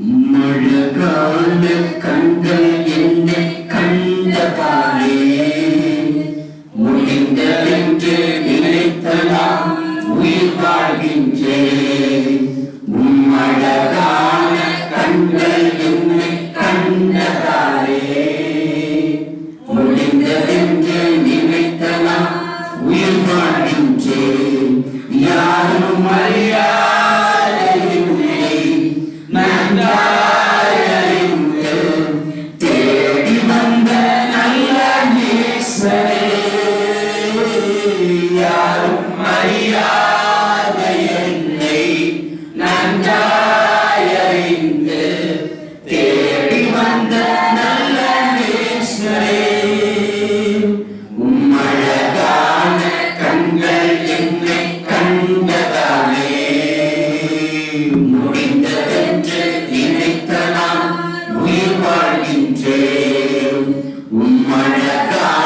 மழகால கண்கள் என்னை கண்டதா Oh my God.